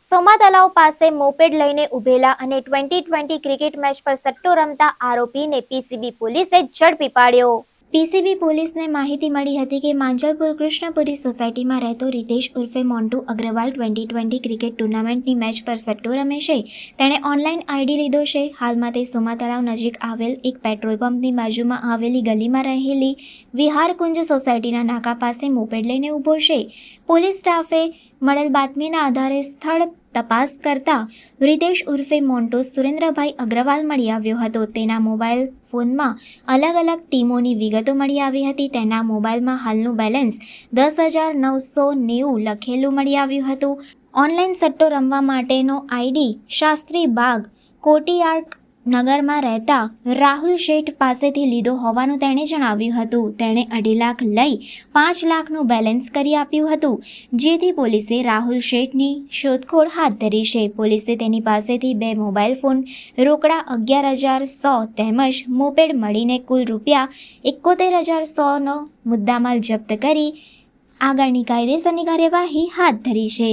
સોમા તલાવ પાસે મોપેડ લઈને ઉભેલા અને ટ્વેન્ટી ટ્વેન્ટી ક્રિકેટ મેચ પર સટ્ટો રમતા આરોપીને પીસીબી પોલીસે ઝડપી પાડ્યો. પીસીબી પોલીસને માહિતી મળી હતી કે માંજલપુર કૃષ્ણપુરી સોસાયટીમાં રહેતો રીતેશ ઉર્ફે Montu Agarwal twenty twenty cricket ટુર્નામેન્ટની match પર સટ્ટો રમે છે. તેણે ઓનલાઈન આઈડી લીધો છે. હાલમાં તે સોમા તળાવ નજીક આવેલ એક પેટ્રોલ પંપની બાજુમાં આવેલી ગલીમાં રહેલી વિહારકુંજ સોસાયટીના નાકા પાસે મોપેડ લઈને ઊભો છે. પોલીસ સ્ટાફે મળેલ બાતમીના આધારે સ્થળ તપાસ કરતા રીતેશ ઉર્ફે મોન્ટો સુરેન્દ્રભાઈ અગ્રવાલ મળી આવ્યો હતો. તેના મોબાઈલ ફોનમાં અલગ અલગ ટીમોની વિગતો મળી આવી હતી. તેના મોબાઈલમાં હાલનું બેલેન્સ દસ હજાર નવસો નેવું લખેલું મળી આવ્યું હતું. ઓનલાઈન સટ્ટો રમવા માટેનો આઈડી શાસ્ત્રી બાગ કોટિયાર્ક નગરમાં રહેતા રાહુલ શેઠ પાસેથી લીધો હોવાનું તેણે જણાવ્યું હતું. તેણે અઢી લાખ લઈ પાંચ લાખનું બેલેન્સ કરી આપ્યું હતું. જેથી પોલીસે રાહુલ શેઠની શોધખોળ હાથ ધરી છે. પોલીસે તેની પાસેથી બે મોબાઈલ ફોન, રોકડા અગિયાર હજાર સો તેમજ મોપેડ મળીને કુલ રૂપિયા એકોતેર હજાર સોનો મુદ્દામાલ જપ્ત કરી આગળની કાયદેસરની કાર્યવાહી હાથ ધરી છે.